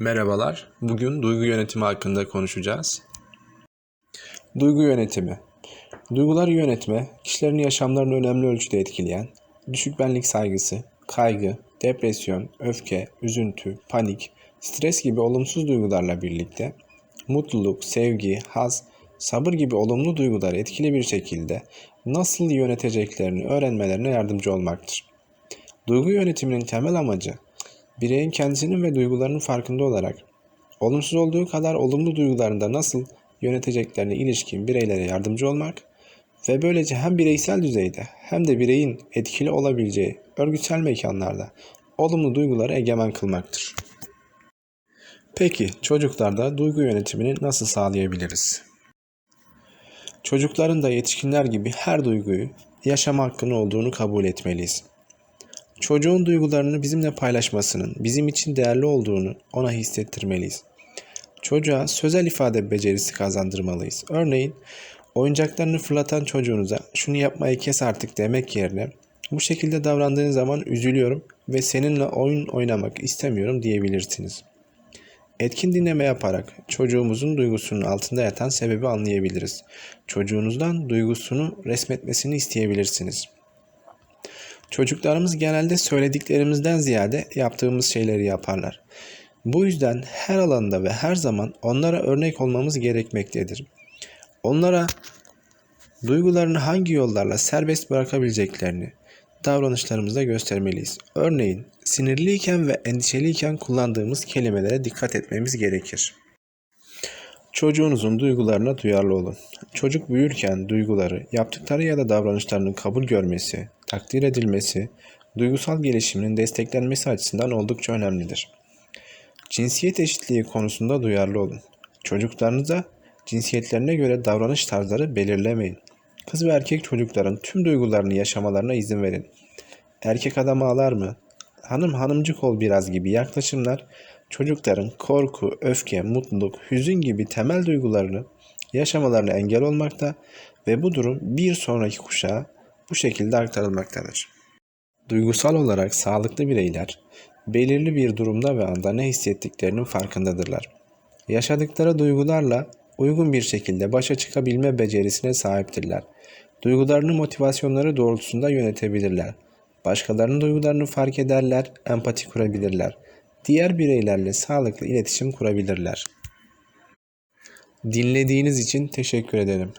Merhabalar. Bugün duygu yönetimi hakkında konuşacağız. Duygu yönetimi. Duyguları yönetme, kişilerin yaşamlarını önemli ölçüde etkileyen, düşük benlik saygısı, kaygı, depresyon, öfke, üzüntü, panik, stres gibi olumsuz duygularla birlikte mutluluk, sevgi, haz, sabır gibi olumlu duyguları etkili bir şekilde nasıl yöneteceklerini öğrenmelerine yardımcı olmaktır. Duygu yönetiminin temel amacı bireyin kendisinin ve duygularının farkında olarak olumsuz olduğu kadar olumlu duygularında nasıl yöneteceklerine ilişkin bireylere yardımcı olmak ve böylece hem bireysel düzeyde hem de bireyin etkili olabileceği örgütsel mekanlarda olumlu duyguları egemen kılmaktır. Peki çocuklarda duygu yönetimini nasıl sağlayabiliriz? Çocukların da yetişkinler gibi her duyguyu yaşama hakkının olduğunu kabul etmeliyiz. Çocuğun duygularını bizimle paylaşmasının bizim için değerli olduğunu ona hissettirmeliyiz. Çocuğa sözel ifade becerisi kazandırmalıyız. Örneğin oyuncaklarını fırlatan çocuğunuza şunu yapmayı kes artık demek yerine bu şekilde davrandığın zaman üzülüyorum ve seninle oyun oynamak istemiyorum diyebilirsiniz. Etkin dinleme yaparak çocuğumuzun duygusunun altında yatan sebebi anlayabiliriz. Çocuğunuzdan duygusunu resmetmesini isteyebilirsiniz. Çocuklarımız genelde söylediklerimizden ziyade yaptığımız şeyleri yaparlar. Bu yüzden her alanda ve her zaman onlara örnek olmamız gerekmektedir. Onlara duygularını hangi yollarla serbest bırakabileceklerini davranışlarımızda göstermeliyiz. Örneğin sinirliyken ve endişeliyken kullandığımız kelimelere dikkat etmemiz gerekir. Çocuğunuzun duygularına duyarlı olun. Çocuk büyürken duyguları, yaptıkları ya da davranışlarının kabul görmesi, takdir edilmesi, duygusal gelişiminin desteklenmesi açısından oldukça önemlidir. Cinsiyet eşitliği konusunda duyarlı olun. Çocuklarınıza cinsiyetlerine göre davranış tarzları belirlemeyin. Kız ve erkek çocukların tüm duygularını yaşamalarına izin verin. Erkek adam ağlar mı? Hanım hanımcık ol biraz gibi yaklaşımlar çocukların korku, öfke, mutluluk, hüzün gibi temel duygularını yaşamalarına engel olmakta ve bu durum bir sonraki kuşağa bu şekilde aktarılmaktadır. Duygusal olarak sağlıklı bireyler belirli bir durumda ve anda ne hissettiklerinin farkındadırlar. Yaşadıkları duygularla uygun bir şekilde başa çıkabilme becerisine sahiptirler. Duygularını motivasyonları doğrultusunda yönetebilirler. Başkalarının duygularını fark ederler, empati kurabilirler. Diğer bireylerle sağlıklı iletişim kurabilirler. Dinlediğiniz için teşekkür ederim.